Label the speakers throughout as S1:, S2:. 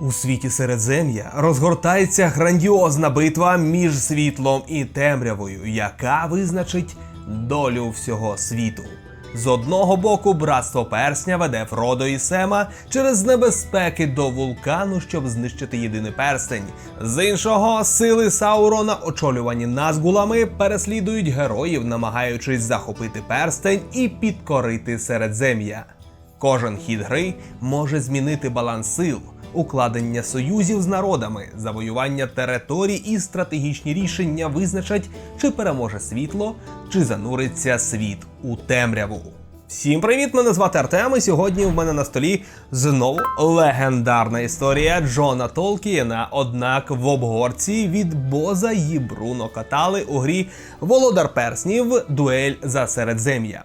S1: У світі Середзем'я розгортається грандіозна битва між світлом і темрявою, яка визначить долю всього світу. З одного боку, братство персня веде Фродо і Сема через небезпеки до вулкану, щоб знищити єдиний перстень. З іншого, сили Саурона, очолювані назгулами, переслідують героїв, намагаючись захопити перстень і підкорити Середзем'я. Кожен хід гри може змінити баланс сил, укладення союзів з народами, завоювання територій і стратегічні рішення визначать, чи переможе світло, чи зануриться світ у темряву. Всім привіт! Мене звати Артем. і Сьогодні в мене на столі знову легендарна історія Джона Толкієна. Однак в обгорці від Боза і Бруно Катали у грі Володар Перснів Дуель за Середзем'я.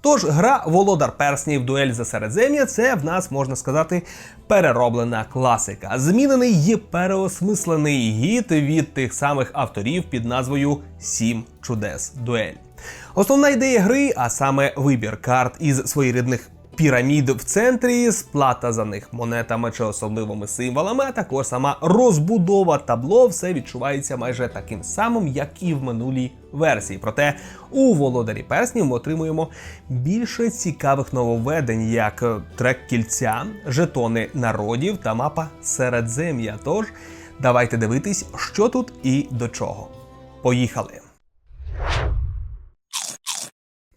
S1: Тож гра Володар Перснів Дуель за Середзем'я це в нас можна сказати перероблена класика. Змінений і переосмислений гід від тих самих авторів під назвою Сім чудес дуель. Основна ідея гри, а саме вибір карт із своєрідних пірамід в центрі, сплата за них монетами чи особливими символами, а також сама розбудова табло, все відчувається майже таким самим, як і в минулій версії. Проте у володарі перснів ми отримуємо більше цікавих нововведень, як трек кільця, жетони народів та мапа Середзем'я. Тож давайте дивитись, що тут і до чого. Поїхали!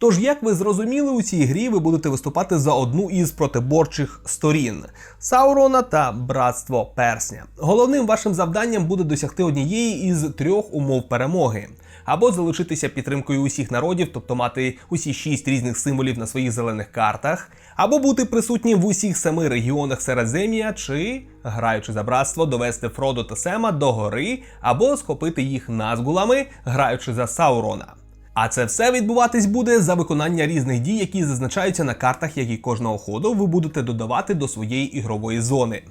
S1: Тож, як ви зрозуміли, у цій грі ви будете виступати за одну із протиборчих сторін Саурона та Братство Персня. Головним вашим завданням буде досягти однієї із трьох умов перемоги. Або залишитися підтримкою усіх народів, тобто мати усі шість різних символів на своїх зелених картах, або бути присутнім в усіх семи регіонах Середзем'я, чи, граючи за братство, довести Фродо та Сема до гори, або схопити їх назгулами, граючи за Саурона. А це все відбуватись буде за виконання різних дій, які зазначаються на картах, які кожного ходу ви будете додавати до своєї ігрової зони.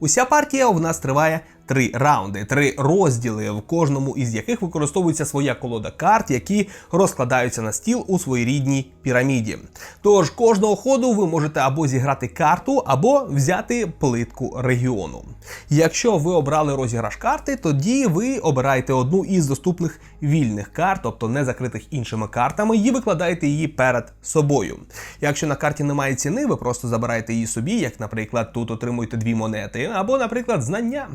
S1: Уся партія у нас триває три раунди, три розділи, в кожному із яких використовується своя колода карт, які розкладаються на стіл у своєрідній піраміді. Тож кожного ходу ви можете або зіграти карту, або взяти плитку регіону. Якщо ви обрали розіграш карти, тоді ви обираєте одну із доступних вільних карт, тобто не закритих іншими картами, і викладаєте її перед собою. Якщо на карті немає ціни, ви просто забираєте її собі, як, наприклад, тут отримуєте дві монети, або, наприклад, знання.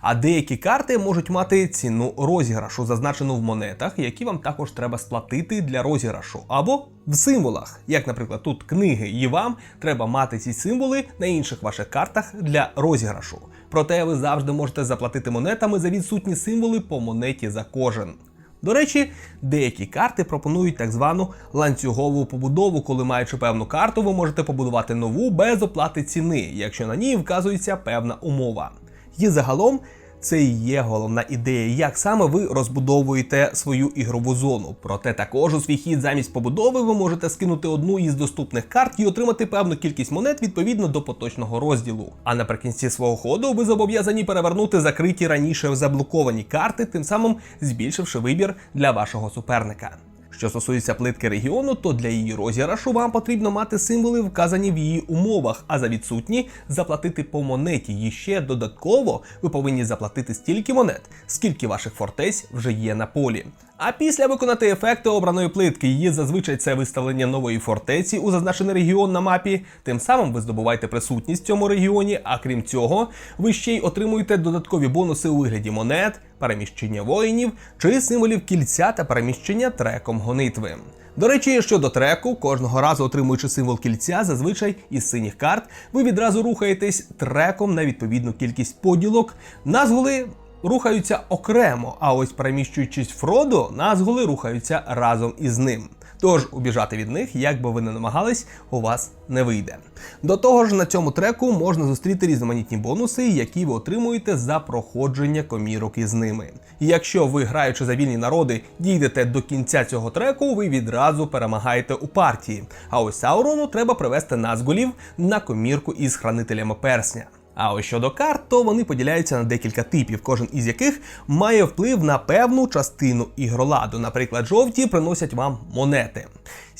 S1: А деякі карти можуть мати ціну розіграшу, зазначену в монетах, які вам також треба сплатити для розіграшу, або в символах, як, наприклад, тут книги, і вам треба мати ці символи на інших ваших картах для розіграшу. Проте ви завжди можете заплатити монетами за відсутні символи по монеті за кожен. До речі, деякі карти пропонують так звану ланцюгову побудову, коли маючи певну карту, ви можете побудувати нову без оплати ціни, якщо на ній вказується певна умова. І загалом це і є головна ідея, як саме ви розбудовуєте свою ігрову зону. Проте також у свій хід замість побудови ви можете скинути одну із доступних карт і отримати певну кількість монет відповідно до поточного розділу. А наприкінці свого ходу ви зобов'язані перевернути закриті раніше заблоковані карти, тим самим збільшивши вибір для вашого суперника. Що стосується плитки регіону, то для її розіграшу вам потрібно мати символи, вказані в її умовах, а за відсутні заплатити по монеті. І ще додатково ви повинні заплатити стільки монет, скільки ваших фортець вже є на полі. А після виконати ефекти обраної плитки, її зазвичай це виставлення нової фортеці у зазначений регіон на мапі. Тим самим ви здобуваєте присутність в цьому регіоні, а крім цього, ви ще й отримуєте додаткові бонуси у вигляді монет, переміщення воїнів чи символів кільця та переміщення треком гонитви. До речі, щодо треку, кожного разу отримуючи символ кільця, зазвичай із синіх карт, ви відразу рухаєтесь треком на відповідну кількість поділок. Назгули рухаються окремо, а ось переміщуючись Фродо, назгули рухаються разом із ним. Тож убіжати від них, як би ви не намагались, у вас не вийде. До того ж, на цьому треку можна зустріти різноманітні бонуси, які ви отримуєте за проходження комірок із ними. І якщо ви, граючи за вільні народи, дійдете до кінця цього треку, ви відразу перемагаєте у партії. А ось Саурону треба привести назгулів на комірку із хранителями персня. А ось щодо карт, то вони поділяються на декілька типів, кожен із яких має вплив на певну частину ігроладу. Наприклад, жовті приносять вам монети.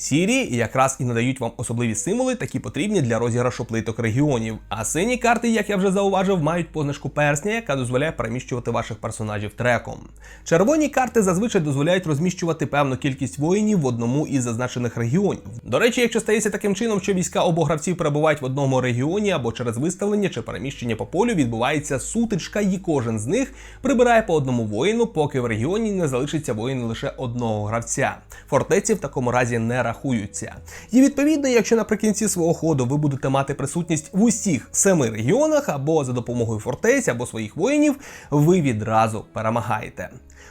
S1: Сірі якраз і надають вам особливі символи, такі потрібні для розіграшу плиток регіонів. А сині карти, як я вже зауважив, мають позначку персня, яка дозволяє переміщувати ваших персонажів треком. Червоні карти зазвичай дозволяють розміщувати певну кількість воїнів в одному із зазначених регіонів. До речі, якщо стається таким чином, що війська обох гравців перебувають в одному регіоні або через виставлення чи переміщення по полю відбувається сутичка, і кожен з них прибирає по одному воїну, поки в регіоні не залишиться воїн лише одного гравця. Фортеці в такому разі не рахуються. І відповідно, якщо наприкінці свого ходу ви будете мати присутність в усіх семи регіонах або за допомогою фортець або своїх воїнів, ви відразу перемагаєте.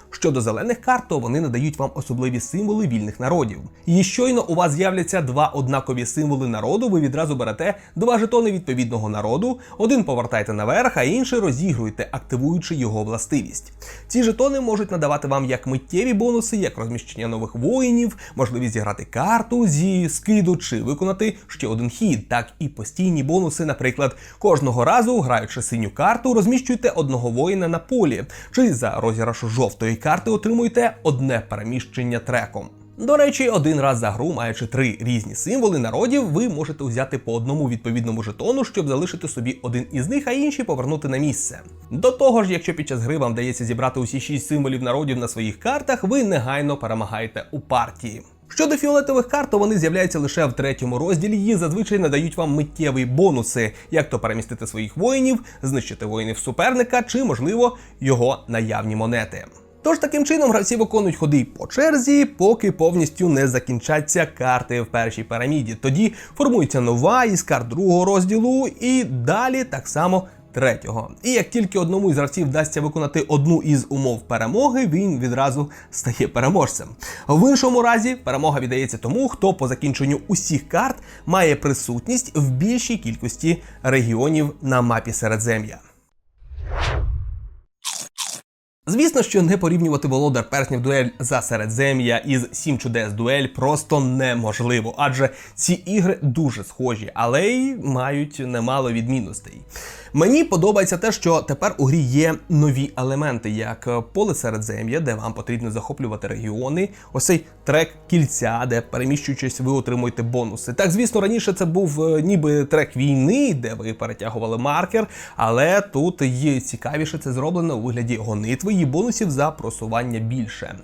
S1: Щодо зелених карт, то вони надають вам особливі символи вільних народів. І щойно у вас з'являться два однакові символи народу, ви відразу берете два жетони відповідного народу, один повертаєте наверх, а інший розігруєте, активуючи його властивість. Ці жетони можуть надавати вам як миттєві бонуси, як розміщення нових воїнів, можливість зіграти карту зі скиду чи виконати ще один хід, так і постійні бонуси, наприклад, кожного разу, граючи синю карту, розміщуєте одного воїна на полі, чи за розіграшу жовтої карти отримуєте одне переміщення треком. До речі, один раз за гру, маючи три різні символи народів, ви можете взяти по одному відповідному жетону, щоб залишити собі один із них, а інші повернути на місце. До того ж, якщо під час гри вам вдається зібрати усі шість символів народів на своїх картах, ви негайно перемагаєте у партії. Щодо фіолетових карт, то вони з'являються лише в третьому розділі і зазвичай надають вам миттєві бонуси, як то перемістити своїх воїнів, знищити воїнів суперника чи, можливо, його наявні монети. Тож таким чином гравці виконують ходи по черзі, поки повністю не закінчаться карти в першій піраміді. Тоді формується нова із карт другого розділу, і далі так само. Третього. І як тільки одному із гравців вдасться виконати одну із умов перемоги, він відразу стає переможцем. В іншому разі перемога віддається тому, хто по закінченню усіх карт має присутність в більшій кількості регіонів на мапі Середзем'я. Звісно, що не порівнювати володар перснів дуель за середзем'я із сім чудес дуель просто неможливо, адже ці ігри дуже схожі, але й мають немало відмінностей. Мені подобається те, що тепер у грі є нові елементи, як поле середзем'я, де вам потрібно захоплювати регіони, ось цей трек кільця, де переміщуючись, ви отримуєте бонуси. Так, звісно, раніше це був е, ніби трек війни, де ви перетягували маркер, але тут є цікавіше це зроблено у вигляді гонитви і бонусів за просування більше.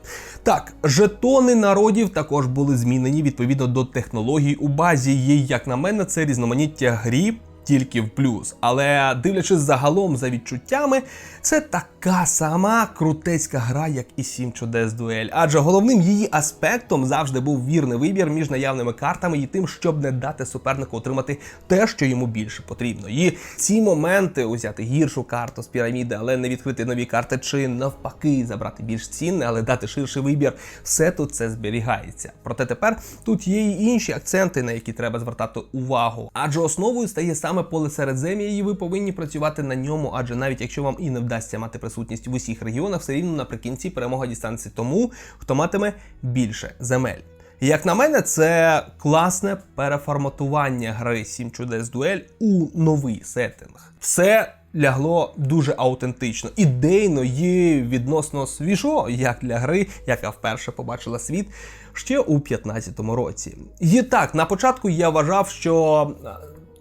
S1: Так, жетони народів також були змінені відповідно до технологій у базі. І, як на мене, це різноманіття грі тільки в плюс. Але дивлячись загалом за відчуттями, це така сама крутецька гра, як і Сім чудес дуель. Адже головним її аспектом завжди був вірний вибір між наявними картами і тим, щоб не дати супернику отримати те, що йому більше потрібно. І ці моменти узяти гіршу карту з піраміди, але не відкрити нові карти, чи навпаки забрати більш цінне, але дати ширший вибір, все тут це зберігається. Проте тепер тут є і інші акценти, на які треба звертати увагу. Адже основою стає саме поле середзем'я, і ви повинні працювати на ньому, адже навіть якщо вам і не вдасться мати присутність в усіх регіонах, все рівно наприкінці перемога дістанеться тому, хто матиме більше земель. Як на мене, це класне переформатування гри Сім чудес дуель у новий сеттинг. Все лягло дуже аутентично, ідейно і відносно свіжо, як для гри, яка вперше побачила світ ще у 2015 році. І так, на початку я вважав, що.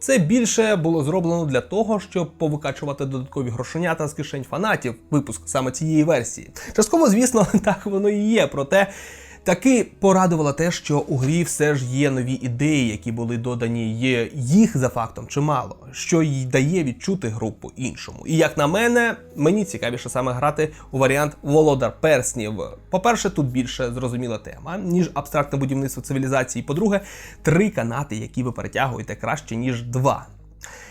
S1: Це більше було зроблено для того, щоб повикачувати додаткові грошенята з кишень фанатів, випуск саме цієї версії. Частково, звісно, так воно і є. Проте таки порадувало те, що у грі все ж є нові ідеї, які були додані, є їх за фактом чимало, що й дає відчути гру по-іншому. І як на мене, мені цікавіше саме грати у варіант Володар Перснів. По-перше, тут більше зрозуміла тема, ніж абстрактне будівництво цивілізації. По-друге, три канати, які ви перетягуєте краще, ніж два.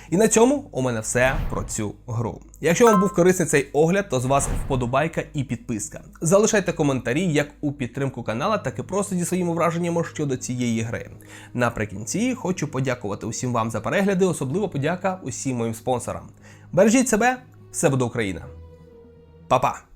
S1: І на цьому у мене все про цю гру. Якщо вам був корисний цей огляд, то з вас вподобайка і підписка. Залишайте коментарі як у підтримку канала, так і просто зі своїми враженнями щодо цієї гри. Наприкінці хочу подякувати усім вам за перегляди, особливо подяка усім моїм спонсорам. Бережіть себе, все буде Україна. Па-па!